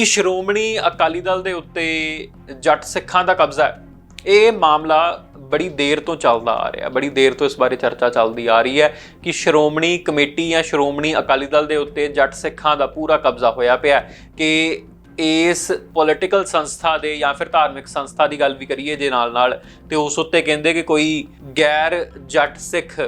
ਕਿ ਸ਼੍ਰੋਮਣੀ ਅਕਾਲੀ ਦਲ ਦੇ ਉੱਤੇ ਜੱਟ ਸਿੱਖਾਂ ਦਾ ਕਬਜ਼ਾ ਹੈ। ਇਹ ਮਾਮਲਾ ਬੜੀ ਦੇਰ ਤੋਂ ਚੱਲਦਾ ਆ ਰਿਹਾ, ਬੜੀ ਦੇਰ ਤੋਂ ਇਸ ਬਾਰੇ ਚਰਚਾ ਚੱਲਦੀ ਆ ਰਹੀ ਹੈ ਕਿ ਸ਼੍ਰੋਮਣੀ ਕਮੇਟੀ ਜਾਂ ਸ਼੍ਰੋਮਣੀ ਅਕਾਲੀ ਦਲ ਦੇ ਉੱਤੇ ਜੱਟ ਸਿੱਖਾਂ ਦਾ ਪੂਰਾ ਕਬਜ਼ਾ ਹੋਇਆ ਪਿਆ ਕਿ ਇਸ ਪੋਲਿਟੀਕਲ ਸੰਸਥਾ ਦੇ ਜਾਂ ਫਿਰ ਧਾਰਮਿਕ ਸੰਸਥਾ ਦੀ ਗੱਲ ਵੀ ਕਰੀਏ ਜੇ ਨਾਲ ਨਾਲ ਤੇ ਉਸ ਉੱਤੇ ਕਹਿੰਦੇ ਕਿ ਕੋਈ ਗੈਰ ਜੱਟ ਸਿੱਖ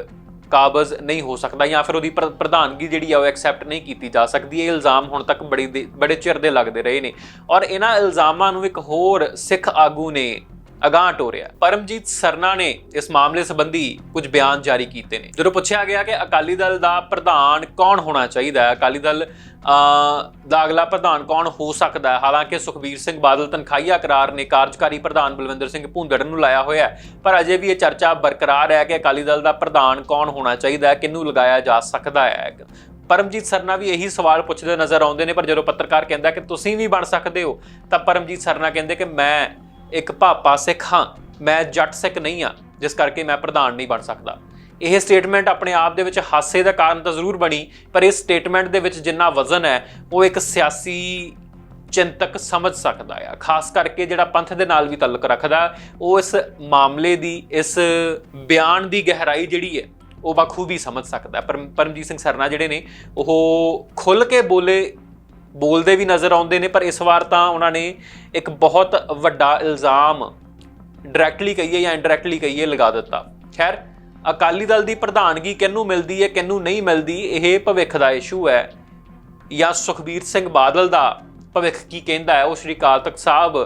ਕਾਬਜ਼ ਨਹੀਂ ਹੋ ਸਕਦਾ ਜਾਂ ਫਿਰ ਉਹਦੀ ਪ੍ਰ- ਪ੍ਰਧਾਨਗੀ ਜਿਹੜੀ ਆ ਉਹ ਐਕਸੈਪਟ ਨਹੀਂ ਕੀਤੀ ਜਾ ਸਕਦੀ। ਇਹ ਇਲਜ਼ਾਮ ਹੁਣ ਤੱਕ ਬੜੀ ਦੇ- ਬੜੇ ਚਿਰ ਦੇ ਲੱਗਦੇ ਰਹੇ ਨੇ। ਔਰ ਇਹਨਾਂ ਇਲਜ਼ਾਮਾਂ ਨੂੰ ਇੱਕ ਹੋਰ ਸਿੱਖ ਆਗੂ ਨੇ ਅਗਾਂਹ ਟੋਰਿਆ ਪਰਮਜੀਤ ਸਰਨਾ ਨੇ ਇਸ ਮਾਮਲੇ ਸੰਬੰਧੀ ਕੁਝ ਬਿਆਨ ਜਾਰੀ ਕੀਤੇ ਨੇ। ਜਦੋਂ ਪੁੱਛਿਆ ਗਿਆ ਕਿ ਅਕਾਲੀ ਦਲ ਦਾ ਪ੍ਰਧਾਨ ਕੌਣ ਹੋਣਾ ਚਾਹੀਦਾ ਹੈ, ਅਕਾਲੀ ਦਲ ਦਾ ਅਗਲਾ ਪ੍ਰਧਾਨ ਕੌਣ ਹੋ ਸਕਦਾ ਹੈ? ਹਾਲਾਂਕਿ ਸੁਖਬੀਰ ਸਿੰਘ ਬਾਦਲ ਤਨਖਾਹੀਆ ਕਰਾਰ ਨੇ ਕਾਰਜਕਾਰੀ ਪ੍ਰਧਾਨ ਬਲਵਿੰਦਰ ਸਿੰਘ ਭੁੰਦੜ ਨੂੰ ਲਾਇਆ ਹੋਇਆ ਹੈ। ਪਰ ਅਜੇ ਵੀ ਇਹ ਚਰਚਾ ਬਰਕਰਾਰ ਹੈ ਕਿ ਅਕਾਲੀ ਦਲ ਦਾ ਪ੍ਰਧਾਨ ਕੌਣ ਹੋਣਾ ਚਾਹੀਦਾ ਹੈ, ਕਿਹਨੂੰ ਲਗਾਇਆ ਜਾ ਸਕਦਾ ਹੈ। ਪਰਮਜੀਤ ਸਰਨਾ ਵੀ ਇਹੀ ਸਵਾਲ ਪੁੱਛਦੇ ਨਜ਼ਰ ਆਉਂਦੇ ਨੇ, ਪਰ ਜਦੋਂ ਪੱਤਰਕਾਰ ਕਹਿੰਦਾ ਕਿ ਤੁਸੀਂ ਵੀ ਬਣ ਸਕਦੇ ਹੋ, ਤਾਂ ਪਰਮਜੀਤ ਸਰਨਾ ਕਹਿੰਦੇ ਕਿ ਮੈਂ ਇੱਕ ਭਾਪਾ ਸਿੱਖ ਹਾਂ, ਮੈਂ ਜੱਟ ਸਿੱਖ ਨਹੀਂ ਹਾਂ, ਜਿਸ ਕਰਕੇ ਮੈਂ ਪ੍ਰਧਾਨ ਨਹੀਂ ਬਣ ਸਕਦਾ ਇਹ ਸਟੇਟਮੈਂਟ ਆਪਣੇ ਆਪ ਦੇ ਵਿੱਚ ਹਾਸੇ ਦਾ ਕਾਰਨ ਤਾਂ ਜ਼ਰੂਰ ਬਣੀ, ਪਰ ਇਸ ਸਟੇਟਮੈਂਟ ਦੇ ਵਿੱਚ ਜਿੰਨਾ ਵਜ਼ਨ ਹੈ, ਉਹ ਇੱਕ ਸਿਆਸੀ ਚਿੰਤਕ ਸਮਝ ਸਕਦਾ ਆ ਖਾਸ ਕਰਕੇ ਜਿਹੜਾ ਪੰਥ ਦੇ ਨਾਲ ਵੀ ਤਾਲੁਕ ਰੱਖਦਾ, ਉਹ ਇਸ ਮਾਮਲੇ ਦੀ, ਇਸ ਬਿਆਨ ਦੀ ਗਹਿਰਾਈ ਜਿਹੜੀ ਹੈ, ਉਹ ਬਖੂਬੀ ਸਮਝ ਸਕਦਾ ਹੈ। ਪਰਮ- ਪਰਮਜੀਤ ਸਿੰਘ ਸਰਨਾ ਜਿਹੜੇ ਨੇ, ਉਹ ਖੁੱਲ ਕੇ ਬੋਲੇ ਬੋਲਦੇ ਵੀ ਨਜ਼ਰ ਆਉਂਦੇ ਨੇ, ਪਰ ਇਸ ਵਾਰ ਤਾਂ ਉਹਨਾਂ ਨੇ ਇੱਕ ਬਹੁਤ ਵੱਡਾ ਇਲਜ਼ਾਮ ਡਾਇਰੈਕਟਲੀ ਕਹੀਏ ਜਾਂ ਇਨਡਾਇਰੈਕਟਲੀ ਕਹੀਏ ਲਗਾ ਦਿੱਤਾ। ਖੈਰ, ਅਕਾਲੀ ਦਲ ਦੀ ਪ੍ਰਧਾਨਗੀ ਕਿਹਨੂੰ ਮਿਲਦੀ ਹੈ, ਕਿਹਨੂੰ ਨਹੀਂ ਮਿਲਦੀ, ਇਹ ਭਵਿੱਖ ਦਾ ਇਸ਼ੂ ਹੈ। ਜਾਂ ਸੁਖਬੀਰ ਸਿੰਘ ਬਾਦਲ ਦਾ ਭਵਿੱਖ ਕੀ ਕਹਿੰਦਾ ਹੈ, ਉਹ ਸ਼੍ਰੀ ਅਕਾਲ ਤਖਤ ਸਾਹਿਬ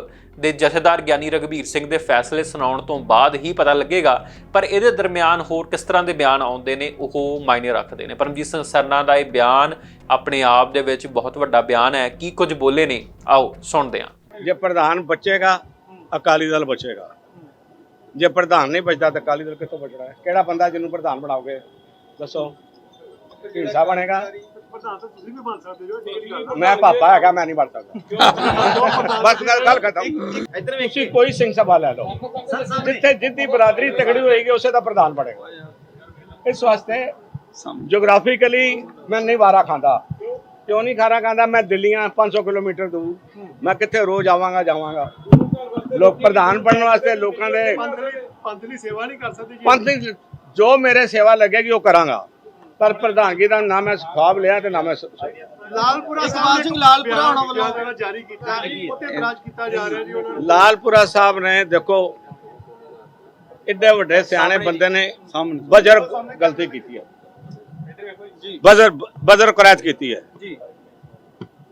ਦੇ ਜਥੇਦਾਰ ਗਿਆਨੀ ਰਗਵੀਰ ਸਿੰਘ ਦੇ ਫੈਸਲੇ ਸੁਣਾਉਣ ਤੋਂ ਬਾਅਦ ਹੀ ਪਤਾ ਲੱਗੇਗਾ, ਪਰ ਇਹਦੇ ਦਰਮਿਆਨ ਹੋਰ ਕਿਸ ਤਰ੍ਹਾਂ ਦੇ ਬਿਆਨ ਆਉਂਦੇ ਨੇ, ਉਹ ਮਾਇਨੇ ਰੱਖਦੇ ਨੇ। ਪਰਮਜੀਤ ਸਿੰਘ ਸਰਨਾ ਦਾ ਇਹ ਬਿਆਨ ਆਪਣੇ ਆਪ ਦੇ ਵਿੱਚ ਬਹੁਤ ਵੱਡਾ ਬਿਆਨ ਹੈ। ਕੀ ਕੁਝ ਬੋਲੇ ਨੇ? ਆਓ, ਸੁਣਦੇ ਹਾਂ। ਜੇ ਪ੍ਰਧਾਨ ਬਚੇਗਾ, ਅਕਾਲੀ ਦਲ ਬਚੇਗਾ। ਜੇ ਪ੍ਰਧਾਨ ਨਹੀਂ ਬਚਦਾ ਤਾਂ ਅਕਾਲੀ ਦਲ ਕਿੱਥੋਂ ਬਚਣਾ ਹੈ? ਕਿਹੜਾ ਬੰਦਾ ਜਿਹਨੂੰ ਪ੍ਰਧਾਨ ਬਣਾਓਗੇ? ਦੱਸੋ। ਢੀਂਸਾ ਬਣੇਗਾ? ਪ੍ਰਧਾਨ ਤਾਂ ਤੁਸੀਂ ਵੀ ਬਣ ਸਕਦੇ ਹੋ ਜਿਹੜੀ ਗੱਲ ਮੈਂ ਪਾਪਾ ਹੈਗਾ ਮੈਂ ਨਹੀਂ ਬਣ ਸਕਦਾ। ਬਸ ਗੱਲ ਗੱਲ ਖਤਮ। ਇੱਧਰ ਤੁਸੀਂ ਕੋਈ ਸਿੰਘ ਸਭਾ ਲੈ ਲਓ। ਜਿੱਥੇ ਜਿੱਦੀ ਬਰਾਦਰੀ ਤਕੜੀ ਹੋਏਗੀ ਉਸੇ ਦਾ ਪ੍ਰਧਾਨ ਬਣੇਗਾ। ਇਸ ਵਾਸਤੇ ਜੀਓਗ੍ਰਾਫੀਕਲੀ ਮੈਂ ਨਹੀਂ ਵਾਰਾ ਖਾਂਦਾ। ਕਿਉਂ ਨਹੀਂ ਖਾਰਾ ਖਾਂਦਾ? ਮੈਂ ਦਿੱਲੀਆਂ 500 ਕਿਲੋਮੀਟਰ ਦੂਰ। ਮੈਂ ਕਿੱਥੇ ਰੋਜ਼ ਆਵਾਂਗਾ ਜਾਵਾਂਗਾ। ਲੋਕ ਪ੍ਰਧਾਨ ਬਣਨ ਵਾਸਤੇ ਲੋਕਾਂ ਦੇ ਪੰਥ ਲਈ ਪੰਥ ਲਈ ਸੇਵਾ ਨਹੀਂ ਕਰ ਸਕਦੇ। ਜੀ ਪੰਥ ਦੀ ਜੋ ਮੇਰੇ ਸੇਵਾ ਲੱਗੇਗੀ ਉਹ ਕਰਾਂਗਾ। ਪਰ ਪ੍ਰਧਾਨਗੀ ਦਾ ਨਾ ਮੈਂ ਖੁਆਬ ਲਿਆ ਤੇ ਨਾ ਮੈਂ ਲਾਲਪੁਰਾ ਇਕਬਾਲ ਸਿੰਘ ਲਾਲਪੁਰਾ ਹੋਣਾ ਵੱਲੋਂ। ਜਾਰੀ ਕੀਤਾ ਉੱਤੇ ਇਤਰਾਜ਼ ਕੀਤਾ ਜਾ ਰਿਹਾ ਜੀ ਉਹਨਾਂ ਨੂੰ। ਲਾਲਪੁਰਾ ਸਾਹਿਬ ਨੇ ਦੇਖੋ ਇੱਡੇ ਵੱਡੇ ਸਿਆਣੇ ਬੰਦੇ ਨੇ ਬਜਰ ਗਲਤੀ ਕੀਤੀ ਹੈ। ਬਜਰ ਬਜਰ ਕੁਰੈਤ ਕੀਤੀ ਹੈ। ਜੀ।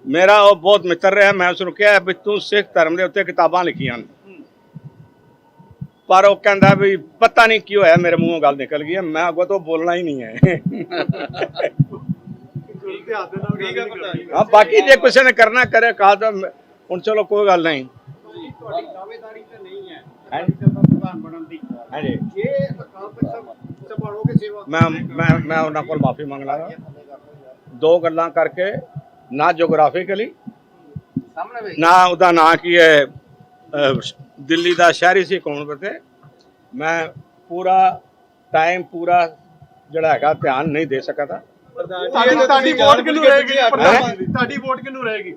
ਮੇਰਾ ਉਹ ਬਹੁਤ ਮਿੱਤਰ ਰਿਹਾ ਮੈਂ ਉਸ ਨੂੰ ਕਿਹਾ ਵੀ ਤੂੰ ਸਿੱਖ ਧਰਮ ਦੇ ਉੱਤੇ ਕਿਤਾਬਾਂ ਲਿਖੀਆਂ ਨੇ। ਪਰ ਉਹ ਕਹਿੰਦਾ ਵੀ ਪਤਾ ਨਹੀਂ ਕੀ ਹੋਇਆ ਮੇਰੇ ਮੂੰਹੋਂ ਗੱਲ ਨਿਕਲ ਗਈ ਹੈ। ਮੈਂ ਅੱਗੋਂ ਤੋਂ ਬੋਲਣਾ ਹੀ ਨਹੀਂ ਹੈ। ਹਾਂ ਬਾਕੀ ਜੇ ਕਿਸੇ ਨੇ ਕਰਨਾ ਕਰੇ ਕਹਾ ਤਾਂ ਹੁਣ ਚਲੋ ਕੋਈ ਗੱਲ ਨਹੀਂ। ਤੁਹਾਡੀ ਦਾਅਵੇਦਾਰੀ ਤੇ ਨਹੀਂ ਹੈ ਹਾਂਜੀ। ਪ੍ਰਧਾਨ ਬਣਨ ਦੀ ਹਾਂਜੀ ਇਹ ਅਕਾਲ ਤਖਤ ਸੰਭਾਲੋਗੇ ਸੇਵਾ ਮੈਂ ਮੈਂ ਮੈਂ ਉਹਨਾਂ ਕੋਲ ਮਾਫੀ ਮੰਗ ਲਾਂਗਾ। ਦੋ ਗੱਲਾਂ ਕਰਕੇ ਨਾ ਜੀਓਗ੍ਰਾਫੀਕਲੀ ਨਾ ਉਹਦਾ ਨਾਂ ਕੀ ਹੈ ਦਿੱਲੀ ਦਾ ਸ਼ਹਿਰੀ ਸੀ ਕੌਣ ਬਤੇ ਮੈਂ ਪੂਰਾ ਟਾਈਮ ਪੂਰਾ ਜਿਹੜਾ ਹੈਗਾ ਧਿਆਨ ਨਹੀਂ ਦੇ ਸਕਿਆ ਤਾ ਤੁਹਾਡੀ ਤੁਹਾਡੀ ਵੋਟ ਕਿਹਨੂੰ ਰਹੇਗੀ? ਤੁਹਾਡੀ ਵੋਟ ਕਿਹਨੂੰ ਰਹੇਗੀ?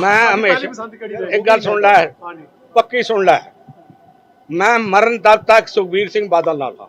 ਮੈਂ ਹਮੇਸ਼ਾ ਇੱਕ ਗੱਲ ਸੁਣ ਲੈ। ਪੱਕੀ ਸੁਣ ਲੈ। ਮੈਂ ਮਰਨ ਦਮ ਤੱਕ ਸੁਖਬੀਰ ਸਿੰਘ ਬਾਦਲ ਨਾਲ ਥਾ